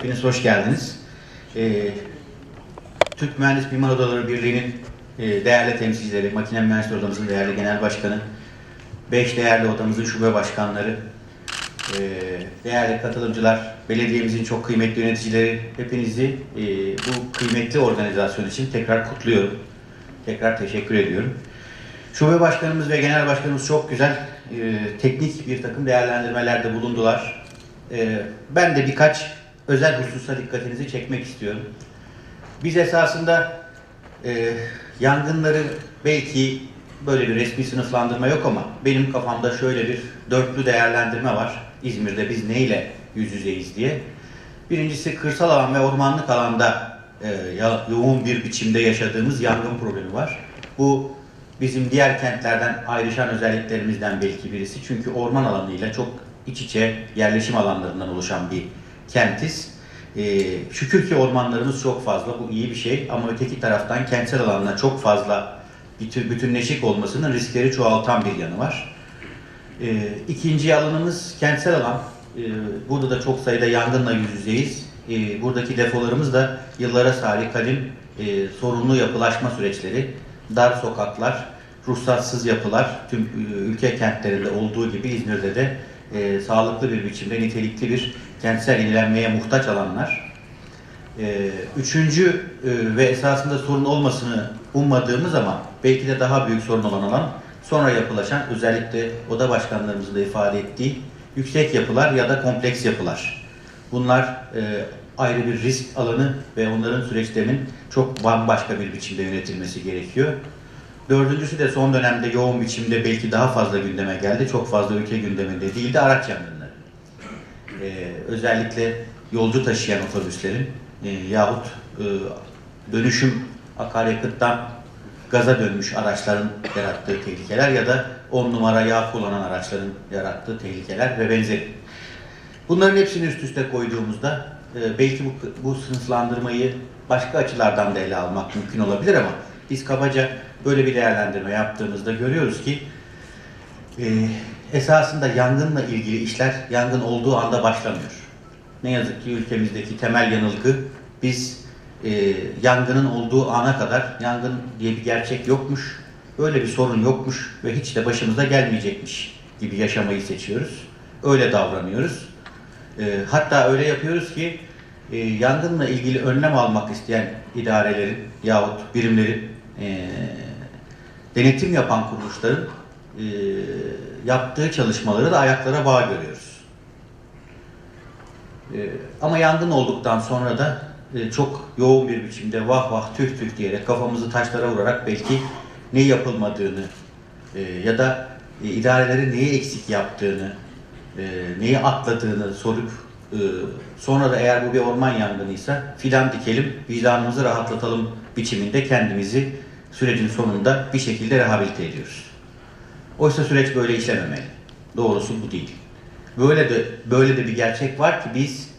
Hepiniz hoş geldiniz. Ee, Türk Mühendis Mimar Odaları Birliği'nin e, değerli temsilcileri, Makine Mühendisleri Odamızın değerli genel başkanı, beş değerli odamızın şube başkanları, e, değerli katılımcılar, belediyemizin çok kıymetli yöneticileri, hepinizi e, bu kıymetli organizasyon için tekrar kutluyorum. Tekrar teşekkür ediyorum. Şube başkanımız ve genel başkanımız çok güzel e, teknik bir takım değerlendirmelerde bulundular. E, ben de birkaç özel hususa dikkatinizi çekmek istiyorum. Biz esasında e, yangınları belki böyle bir resmi sınıflandırma yok ama benim kafamda şöyle bir dörtlü değerlendirme var. İzmir'de biz neyle yüz yüzeyiz diye. Birincisi kırsal alan ve ormanlık alanda e, yoğun bir biçimde yaşadığımız yangın problemi var. Bu bizim diğer kentlerden ayrışan özelliklerimizden belki birisi. Çünkü orman alanıyla çok iç içe yerleşim alanlarından oluşan bir kentiz. Ee, şükür ki ormanlarımız çok fazla. Bu iyi bir şey ama öteki taraftan kentsel alanla çok fazla bütün, bütünleşik olmasının riskleri çoğaltan bir yanı var. Ee, ikinci alanımız kentsel alan. Ee, burada da çok sayıda yangınla yüz yüzeyiz. Ee, buradaki defolarımız da yıllara sari kadim e, sorunlu yapılaşma süreçleri, dar sokaklar, ruhsatsız yapılar, tüm e, ülke kentlerinde olduğu gibi İzmir'de de e, sağlıklı bir biçimde nitelikli bir kentsel yenilenmeye muhtaç alanlar. Ee, Üçüncü e, ve esasında sorun olmasını ummadığımız ama belki de daha büyük sorun olan alan sonra yapılaşan özellikle oda başkanlarımızın da ifade ettiği yüksek yapılar ya da kompleks yapılar. Bunlar e, ayrı bir risk alanı ve onların süreçlerinin çok bambaşka bir biçimde yönetilmesi gerekiyor. Dördüncüsü de son dönemde yoğun biçimde belki daha fazla gündeme geldi. Çok fazla ülke gündeminde değildi araç yangınları. Ee, özellikle yolcu taşıyan otobüslerin e, yahut e, dönüşüm akaryakıttan gaza dönmüş araçların yarattığı tehlikeler ya da 10 numara yağ kullanan araçların yarattığı tehlikeler ve benzeri. Bunların hepsini üst üste koyduğumuzda e, belki bu, bu sınıflandırmayı başka açılardan da ele almak mümkün olabilir ama biz kabaca böyle bir değerlendirme yaptığımızda görüyoruz ki e, esasında yangınla ilgili işler yangın olduğu anda başlamıyor. Ne yazık ki ülkemizdeki temel yanılgı biz e, yangının olduğu ana kadar yangın diye bir gerçek yokmuş, böyle bir sorun yokmuş ve hiç de başımıza gelmeyecekmiş gibi yaşamayı seçiyoruz. Öyle davranıyoruz. E, hatta öyle yapıyoruz ki e, yangınla ilgili önlem almak isteyen idarelerin yahut birimlerin e, denetim yapan kuruluşların e, yaptığı çalışmaları da ayaklara bağ görüyoruz. E, ama yangın olduktan sonra da e, çok yoğun bir biçimde vah vah tüh tüh diyerek kafamızı taşlara vurarak belki ne yapılmadığını e, ya da e, idarelerin neyi eksik yaptığını, e, neyi atladığını sorup e, sonra da eğer bu bir orman yangınıysa fidan dikelim, vicdanımızı rahatlatalım biçiminde kendimizi sürecin sonunda bir şekilde rehabilite ediyoruz. Oysa süreç böyle işlememeli. Doğrusu bu değil. Böyle de böyle de bir gerçek var ki biz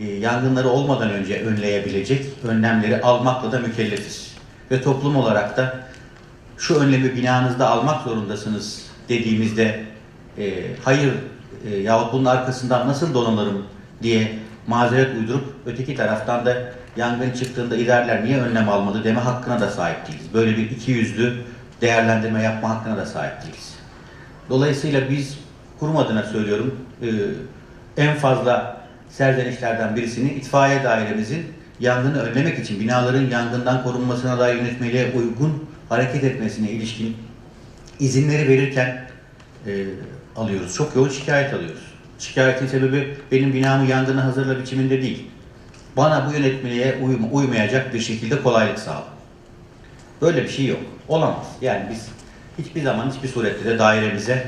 e, yangınları olmadan önce önleyebilecek önlemleri almakla da mükellefiz. Ve toplum olarak da şu önlemi binanızda almak zorundasınız dediğimizde e, hayır e, yahut bunun arkasından nasıl donanırım diye mazeret uydurup öteki taraftan da yangın çıktığında idareler niye önlem almadı deme hakkına da sahip değiliz. Böyle bir iki yüzlü değerlendirme yapma hakkına da sahip değiliz. Dolayısıyla biz kurum adına söylüyorum e, en fazla serzenişlerden birisini itfaiye dairemizin yangını önlemek için binaların yangından korunmasına dair yönetmeliğe uygun hareket etmesine ilişkin izinleri verirken e, alıyoruz. Çok yoğun şikayet alıyoruz. Şikayetin sebebi benim binamı yangına hazırla biçiminde değil. Bana bu yönetmeliğe uyma, uymayacak bir şekilde kolaylık sağla. Böyle bir şey yok. Olamaz. Yani biz hiçbir zaman hiçbir surette de dairemize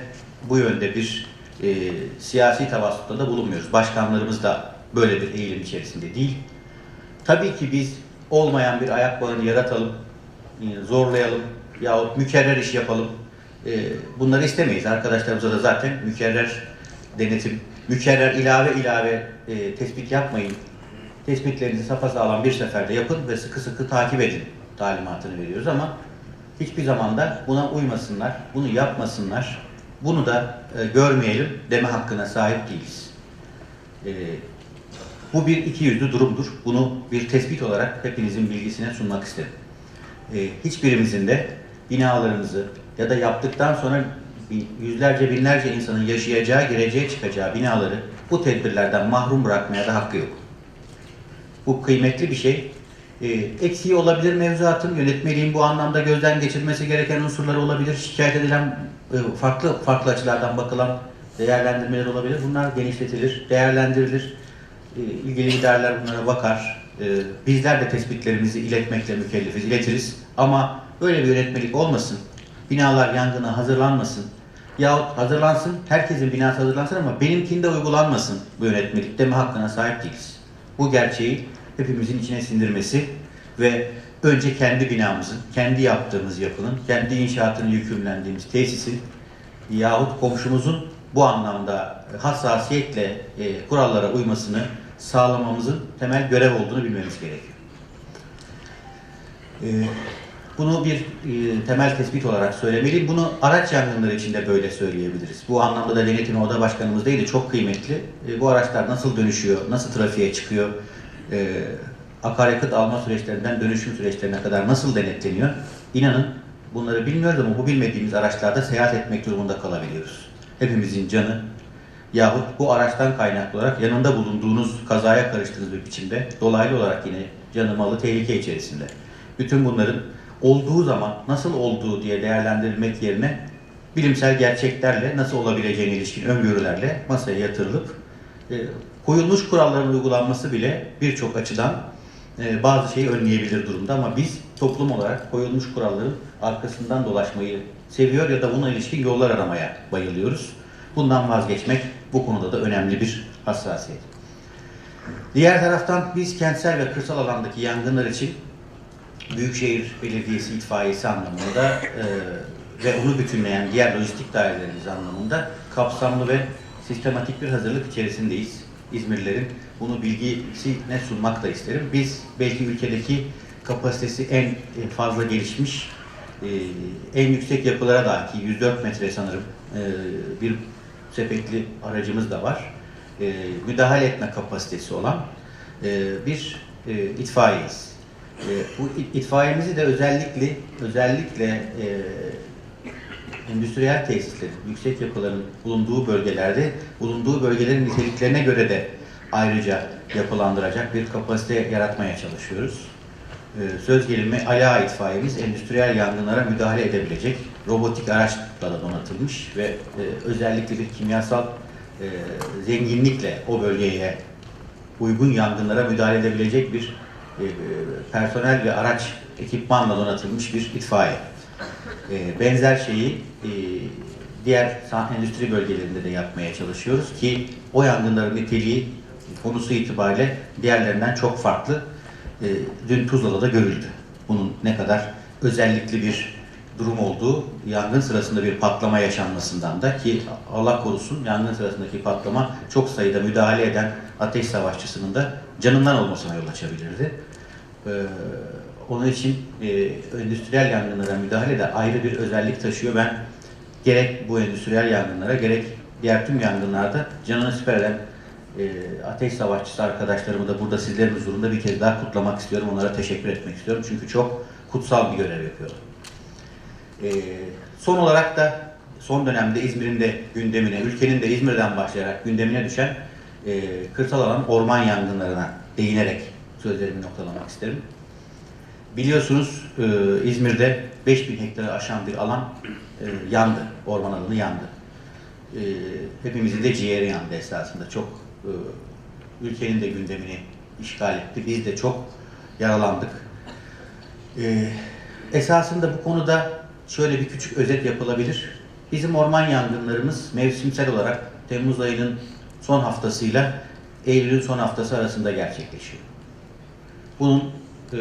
bu yönde bir e, siyasi tavassutta da bulunmuyoruz. Başkanlarımız da böyle bir eğilim içerisinde değil. Tabii ki biz olmayan bir ayak bağını yaratalım, e, zorlayalım yahut mükerrer iş yapalım. E, bunları istemeyiz. Arkadaşlarımıza da zaten mükerrer denetim, mükerrer ilave ilave e, tespit yapmayın. Tespitlerinizi sapasağlam bir seferde yapın ve sıkı sıkı takip edin talimatını veriyoruz ama hiçbir zaman da buna uymasınlar, bunu yapmasınlar, bunu da e, görmeyelim deme hakkına sahip değiliz. E, Bu bir iki yüzlü durumdur. Bunu bir tespit olarak hepinizin bilgisine sunmak isterim. Ee, hiçbirimizin de binalarımızı ya da yaptıktan sonra yüzlerce binlerce insanın yaşayacağı, gireceği, çıkacağı binaları bu tedbirlerden mahrum bırakmaya da hakkı yok. Bu kıymetli bir şey. Ee, eksiği olabilir mevzuatın, yönetmeliğin bu anlamda gözden geçirmesi gereken unsurları olabilir. Şikayet edilen e, farklı farklı açılardan bakılan değerlendirmeler olabilir. Bunlar genişletilir, değerlendirilir. E, ilgili idareler bunlara bakar. E, bizler de tespitlerimizi iletmekle mükellefiz, iletiriz. Ama böyle bir yönetmelik olmasın. Binalar yangına hazırlanmasın. Yahut hazırlansın, herkesin binası hazırlansın ama benimkinde uygulanmasın bu yönetmelik deme hakkına sahip değiliz. Bu gerçeği hepimizin içine sindirmesi ve önce kendi binamızın, kendi yaptığımız yapının, kendi inşaatını yükümlendiğimiz tesisin yahut komşumuzun bu anlamda hassasiyetle e, kurallara uymasını sağlamamızın temel görev olduğunu bilmemiz gerekiyor. E, bunu bir e, temel tespit olarak söylemeliyim. Bunu araç yangınları için de böyle söyleyebiliriz. Bu anlamda da denetim oda başkanımız değil de çok kıymetli. E, bu araçlar nasıl dönüşüyor, nasıl trafiğe çıkıyor, e, akaryakıt alma süreçlerinden dönüşüm süreçlerine kadar nasıl denetleniyor? İnanın bunları bilmiyoruz ama bu bilmediğimiz araçlarda seyahat etmek durumunda kalabiliyoruz. Hepimizin canı yahut bu araçtan kaynaklı olarak yanında bulunduğunuz kazaya karıştığınız bir biçimde dolaylı olarak yine canı malı tehlike içerisinde. Bütün bunların olduğu zaman nasıl olduğu diye değerlendirilmek yerine bilimsel gerçeklerle nasıl olabileceğine ilişkin öngörülerle masaya yatırılıp e, koyulmuş kuralların uygulanması bile birçok açıdan e, bazı şeyi önleyebilir durumda ama biz toplum olarak koyulmuş kuralların arkasından dolaşmayı seviyor ya da buna ilişkin yollar aramaya bayılıyoruz. Bundan vazgeçmek bu konuda da önemli bir hassasiyet. Diğer taraftan biz kentsel ve kırsal alandaki yangınlar için Büyükşehir Belediyesi itfaiyesi anlamında e, ve onu bütünleyen diğer lojistik dairelerimiz anlamında kapsamlı ve sistematik bir hazırlık içerisindeyiz. İzmirlilerin bunu bilgisine sunmak da isterim. Biz belki ülkedeki kapasitesi en fazla gelişmiş, e, en yüksek yapılara dahil 104 metre sanırım e, bir sepetli aracımız da var. E, müdahale etme kapasitesi olan e, bir e, itfaiyeyiz. E, bu it- itfaiyemizi de özellikle özellikle e, endüstriyel tesislerin, yüksek yapıların bulunduğu bölgelerde bulunduğu bölgelerin niteliklerine göre de ayrıca yapılandıracak bir kapasite yaratmaya çalışıyoruz. Ee, Söz gelimi ALA itfaiyemiz endüstriyel yangınlara müdahale edebilecek robotik araçla da donatılmış ve e, özellikle bir kimyasal e, zenginlikle o bölgeye uygun yangınlara müdahale edebilecek bir e, personel ve araç ekipmanla donatılmış bir itfaiye. E, benzer şeyi e, diğer san- endüstri bölgelerinde de yapmaya çalışıyoruz ki o yangınların niteliği konusu itibariyle diğerlerinden çok farklı. E, dün Tuzla'da da görüldü. Bunun ne kadar özellikli bir durum olduğu yangın sırasında bir patlama yaşanmasından da ki Allah korusun yangın sırasındaki patlama çok sayıda müdahale eden ateş savaşçısının da canından olmasına yol açabilirdi. Ee, onun için e, endüstriyel yangınlara müdahale de ayrı bir özellik taşıyor. Ben gerek bu endüstriyel yangınlara gerek diğer tüm yangınlarda canını siper eden e, ateş savaşçısı arkadaşlarımı da burada sizlerin huzurunda bir kez daha kutlamak istiyorum. Onlara teşekkür etmek istiyorum. Çünkü çok kutsal bir görev yapıyorlar. E, son olarak da son dönemde İzmir'in de gündemine, ülkenin de İzmir'den başlayarak gündemine düşen e, kırsal alan orman yangınlarına değinerek sözlerimi noktalamak isterim. Biliyorsunuz e, İzmir'de 5000 hektarı aşan bir alan e, yandı, orman alanı yandı. E, hepimizin de ciğeri yandı esasında. Çok e, ülkenin de gündemini işgal etti. Biz de çok yaralandık. E, esasında bu konuda şöyle bir küçük özet yapılabilir. Bizim orman yangınlarımız mevsimsel olarak Temmuz ayının son haftasıyla Eylül'ün son haftası arasında gerçekleşiyor. Bunun e,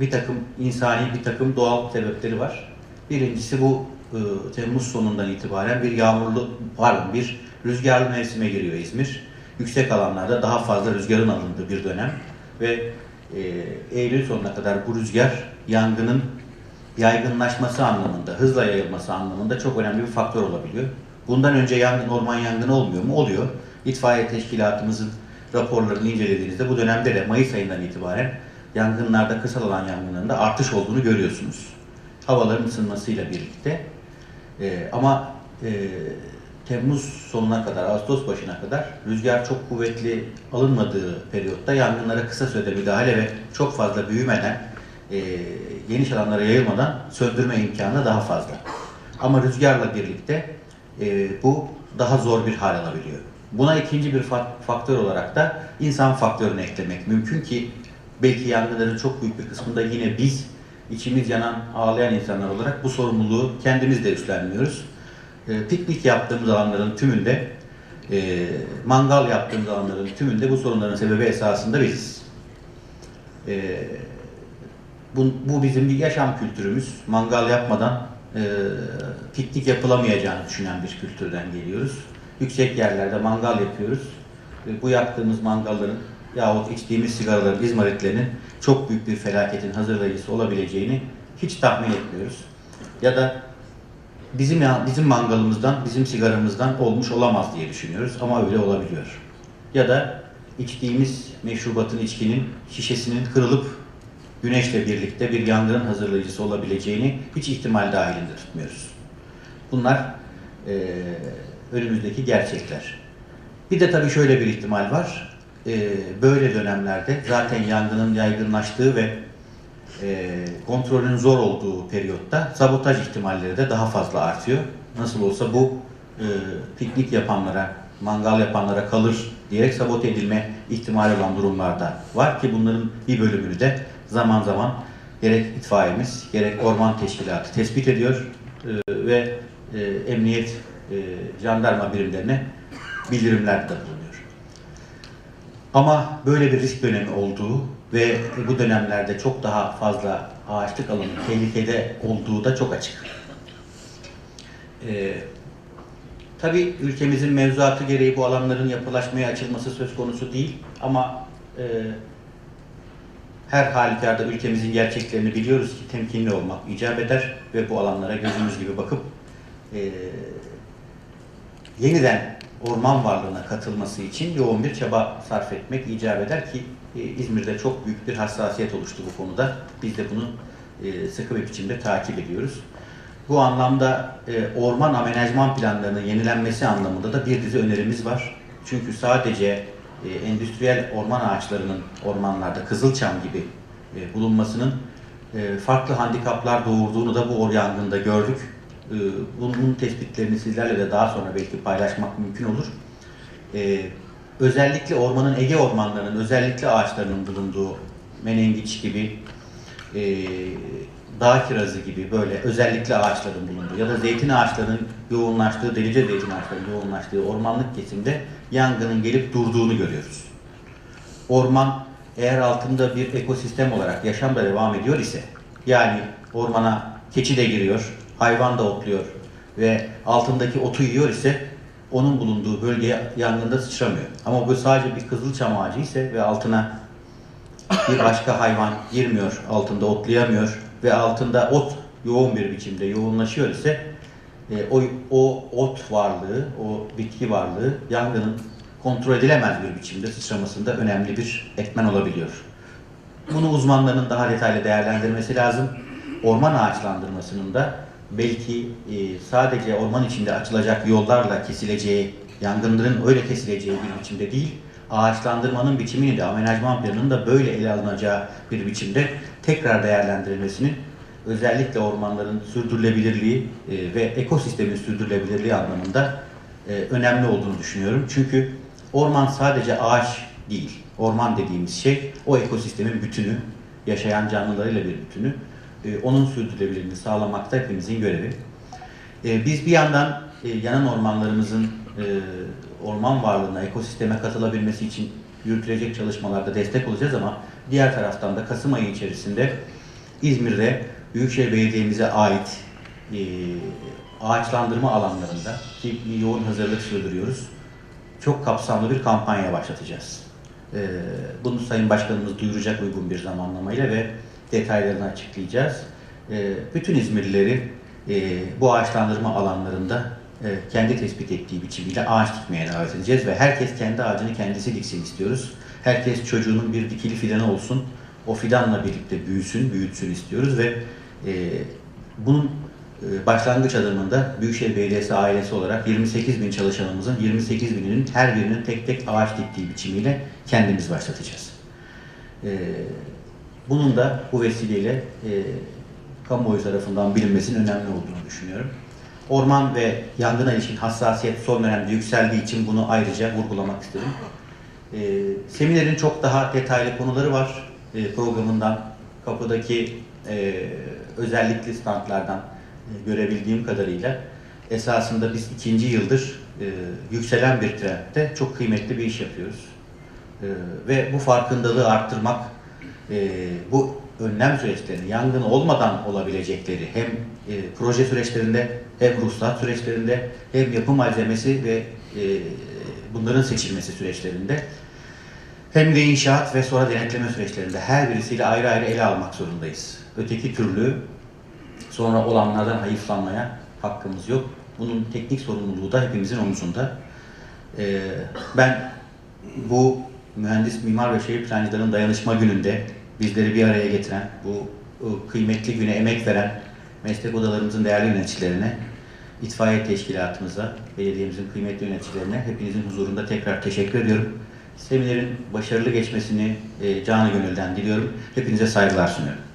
bir takım insani, bir takım doğal sebepleri var. Birincisi bu e, Temmuz sonundan itibaren bir yağmurlu, pardon bir rüzgarlı mevsime giriyor İzmir. Yüksek alanlarda daha fazla rüzgarın alındığı bir dönem ve e, Eylül sonuna kadar bu rüzgar yangının yaygınlaşması anlamında, hızla yayılması anlamında çok önemli bir faktör olabiliyor. Bundan önce yangın, orman yangını olmuyor mu? Oluyor. İtfaiye teşkilatımızın raporlarını incelediğinizde bu dönemde de Mayıs ayından itibaren yangınlarda, kısal alan yangınlarında artış olduğunu görüyorsunuz. Havaların ısınmasıyla birlikte. Ee, ama e, Temmuz sonuna kadar, Ağustos başına kadar rüzgar çok kuvvetli alınmadığı periyotta yangınlara kısa sürede müdahale ve çok fazla büyümeden, e, geniş alanlara yayılmadan söndürme imkanı daha fazla. Ama rüzgarla birlikte e, bu daha zor bir hal alabiliyor. Buna ikinci bir fa- faktör olarak da insan faktörünü eklemek mümkün ki belki yangınların çok büyük bir kısmında yine biz içimiz yanan, ağlayan insanlar olarak bu sorumluluğu kendimiz de üstlenmiyoruz. E, piknik yaptığımız alanların tümünde, e, mangal yaptığımız alanların tümünde bu sorunların sebebi esasında biziz. E, bu, bu bizim bir yaşam kültürümüz. Mangal yapmadan e, piknik yapılamayacağını düşünen bir kültürden geliyoruz. Yüksek yerlerde mangal yapıyoruz. E, bu yaktığımız mangalların yahut içtiğimiz sigaraların, izmaritlerinin çok büyük bir felaketin hazırlayıcısı olabileceğini hiç tahmin etmiyoruz. Ya da bizim ya- bizim mangalımızdan, bizim sigaramızdan olmuş olamaz diye düşünüyoruz ama öyle olabiliyor. Ya da içtiğimiz meşrubatın, içkinin şişesinin kırılıp güneşle birlikte bir yangının hazırlayıcısı olabileceğini hiç ihtimal dahilinde tutmuyoruz. Bunlar eee, önümüzdeki gerçekler. Bir de tabii şöyle bir ihtimal var. Eee, böyle dönemlerde zaten yangının yaygınlaştığı ve eee kontrolün zor olduğu periyotta sabotaj ihtimalleri de daha fazla artıyor. Nasıl olsa bu eee, piknik yapanlara, mangal yapanlara kalır diyerek sabote edilme ihtimali olan durumlarda var ki bunların bir bölümünü de zaman zaman gerek itfaiyemiz gerek orman teşkilatı tespit ediyor eee, ve eee, emniyet eee, jandarma birimlerine bildirimler de bulunuyor. Ama böyle bir risk dönemi olduğu ve bu dönemlerde çok daha fazla ağaçlık alanı tehlikede olduğu da çok açık. Ee, tabii ülkemizin mevzuatı gereği bu alanların yapılaşmaya açılması söz konusu değil ama e, her halükarda ülkemizin gerçeklerini biliyoruz ki temkinli olmak icap eder ve bu alanlara gözümüz gibi bakıp e, yeniden orman varlığına katılması için yoğun bir çaba sarf etmek icap eder ki e, İzmir'de çok büyük bir hassasiyet oluştu bu konuda. Biz de bunu e, sıkı bir biçimde takip ediyoruz. Bu anlamda e, orman amenajman planlarının yenilenmesi anlamında da bir dizi önerimiz var. Çünkü sadece e, endüstriyel orman ağaçlarının ormanlarda Kızılçam gibi e, bulunmasının e, farklı handikaplar doğurduğunu da bu yangında gördük. E, bunun tespitlerini sizlerle de daha sonra belki paylaşmak mümkün olur. E, özellikle ormanın Ege ormanlarının özellikle ağaçlarının bulunduğu menengiç gibi e, dağ kirazı gibi böyle özellikle ağaçların bulunduğu ya da zeytin ağaçlarının yoğunlaştığı, delice zeytin ağaçlarının yoğunlaştığı ormanlık kesimde yangının gelip durduğunu görüyoruz. Orman eğer altında bir ekosistem olarak yaşam da devam ediyor ise yani ormana keçi de giriyor, hayvan da otluyor ve altındaki otu yiyor ise onun bulunduğu bölgeye yangında sıçramıyor. Ama bu sadece bir kızılçam ağacı ise ve altına bir başka hayvan girmiyor, altında otlayamıyor ve altında ot yoğun bir biçimde yoğunlaşıyor ise e, o, o ot varlığı, o bitki varlığı yangının kontrol edilemez bir biçimde sıçramasında önemli bir etmen olabiliyor. Bunu uzmanların daha detaylı değerlendirmesi lazım. Orman ağaçlandırmasının da belki e, sadece orman içinde açılacak yollarla kesileceği, yangınların öyle kesileceği bir biçimde değil, ağaçlandırmanın biçimini de amenajman planının da böyle ele alınacağı bir biçimde tekrar değerlendirilmesinin özellikle ormanların sürdürülebilirliği e, ve ekosistemin sürdürülebilirliği anlamında e, önemli olduğunu düşünüyorum. Çünkü orman sadece ağaç değil. Orman dediğimiz şey o ekosistemin bütünü, yaşayan canlılarıyla bir bütünü. E, onun sürdürülebilirliğini sağlamakta hepimizin görevi. E, biz bir yandan e, yanan ormanlarımızın e, orman varlığına, ekosisteme katılabilmesi için yürütülecek çalışmalarda destek olacağız ama diğer taraftan da Kasım ayı içerisinde İzmir'de Büyükşehir Belediye'mize ait e, ağaçlandırma alanlarında ki yoğun hazırlık sürdürüyoruz. Çok kapsamlı bir kampanya başlatacağız. E, bunu Sayın Başkanımız duyuracak uygun bir zamanlamayla ve detaylarını açıklayacağız. E, bütün İzmirlileri e, bu ağaçlandırma alanlarında e, kendi tespit ettiği biçimiyle ağaç dikmeye davet edeceğiz ve herkes kendi ağacını kendisi diksin istiyoruz. Herkes çocuğunun bir dikili fidanı olsun, o fidanla birlikte büyüsün, büyütsün istiyoruz ve e, bunun başlangıç adımında Büyükşehir Belediyesi ailesi olarak 28 bin çalışanımızın 28 bininin her birinin tek tek ağaç diktiği biçimiyle kendimiz başlatacağız. E, bunun da bu vesileyle e, kamuoyu tarafından bilinmesinin önemli olduğunu düşünüyorum. Orman ve yangına ilişkin hassasiyet son dönemde yükseldiği için bunu ayrıca vurgulamak istedim. E, seminerin çok daha detaylı konuları var. E, programından, kapıdaki e, özellikli standlardan e, görebildiğim kadarıyla esasında biz ikinci yıldır e, yükselen bir trendde çok kıymetli bir iş yapıyoruz. E, ve bu farkındalığı arttırmak, e, bu önlem süreçlerini, yangın olmadan olabilecekleri hem e, proje süreçlerinde hem ruhsat süreçlerinde hem yapı malzemesi ve e, bunların seçilmesi süreçlerinde hem de inşaat ve sonra denetleme süreçlerinde her birisiyle ayrı ayrı ele almak zorundayız. Öteki türlü sonra olanlardan hayıflanmaya hakkımız yok. Bunun teknik sorumluluğu da hepimizin omuzunda. Ee, ben bu mühendis, mimar ve şehir plancıların dayanışma gününde bizleri bir araya getiren, bu bu kıymetli güne emek veren meslek odalarımızın değerli yöneticilerine, itfaiye teşkilatımıza, belediyemizin kıymetli yöneticilerine hepinizin huzurunda tekrar teşekkür ediyorum. Seminerin başarılı geçmesini canı gönülden diliyorum. Hepinize saygılar sunuyorum.